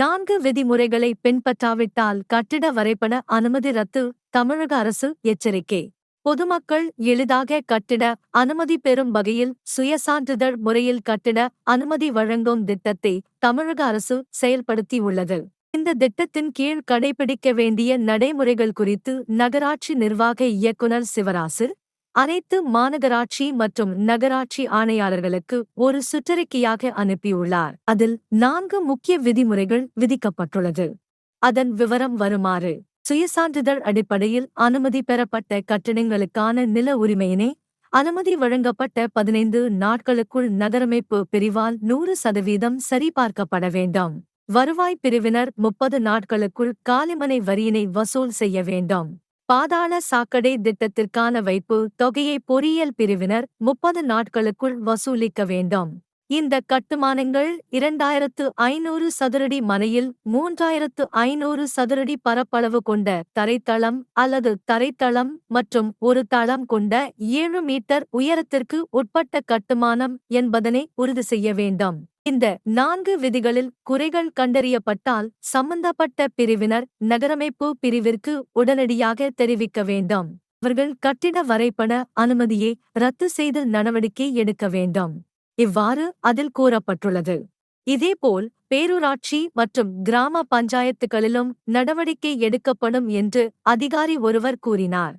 நான்கு விதிமுறைகளை பின்பற்றாவிட்டால் கட்டிட வரைபட அனுமதி ரத்து தமிழக அரசு எச்சரிக்கை. பொதுமக்கள் எளிதாக கட்டிட அனுமதி பெறும் வகையில் சுயசான்றிதழ் முறையில் கட்டிட அனுமதி வழங்கும் திட்டத்தை தமிழக அரசு செயல்படுத்தியுள்ளது. இந்த திட்டத்தின் கீழ் கடைபிடிக்க வேண்டிய நடைமுறைகள் குறித்து நகராட்சி நிர்வாக இயக்குனர் சிவராசு அனைத்து மாநகராட்சி மற்றும் நகராட்சி ஆணையாளர்களுக்கு ஒரு சுற்றறிக்கையாக அனுப்பியுள்ளார். அதில் நான்கு முக்கிய விதிமுறைகள் விதிக்கப்பட்டுள்ளது. அதன் விவரம் வருமாறு சுயசான்றிதழ் அடிப்படையில் அனுமதி பெறப்பட்ட கட்டிடங்களுக்கான நில உரிமையினை அனுமதி வழங்கப்பட்ட பதினைந்து நாட்களுக்குள் நகரமைப்பு பிரிவால் நூறு சதவீதம் சரிபார்க்கப்பட வேண்டும். வருவாய் பிரிவினர் முப்பது நாட்களுக்குள் காலிமனை வரியினை வசூல் செய்ய வேண்டும். பாதாள சாக்கடை திட்டத்திற்கான வைப்பு தொகையை பொறியியல் பிரிவினர் முப்பது நாட்களுக்குள் வசூலிக்க வேண்டும். இந்த கட்டுமானங்கள் இரண்டாயிரத்து ஐநூறு சதுரடி மனையில் மூன்றாயிரத்து ஐநூறு சதுரடி பரப்பளவு கொண்ட தரைத்தளம் அல்லது தரைத்தளம் மற்றும் ஒரு தளம் கொண்ட ஏழு மீட்டர் உயரத்திற்கு உட்பட்ட கட்டுமானம் என்பதனை உறுதி செய்ய வேண்டும். இந்த நான்கு விதிகளில் குறைகள் கண்டறியப்பட்டால் சம்பந்தப்பட்ட பிரிவினர் நகரமைப்பு பிரிவிற்கு உடனடியாக தெரிவிக்க வேண்டும். அவர்கள் கட்டிட வரைபட அனுமதியை ரத்து செய்து நடவடிக்கை எடுக்க வேண்டும். இவ்வாறு அதில் கூறப்பட்டுள்ளது. இதேபோல் பேரூராட்சி மற்றும் கிராம பஞ்சாயத்துகளிலும் நடவடிக்கை எடுக்கப்படும் என்று அதிகாரி ஒருவர் கூறினார்.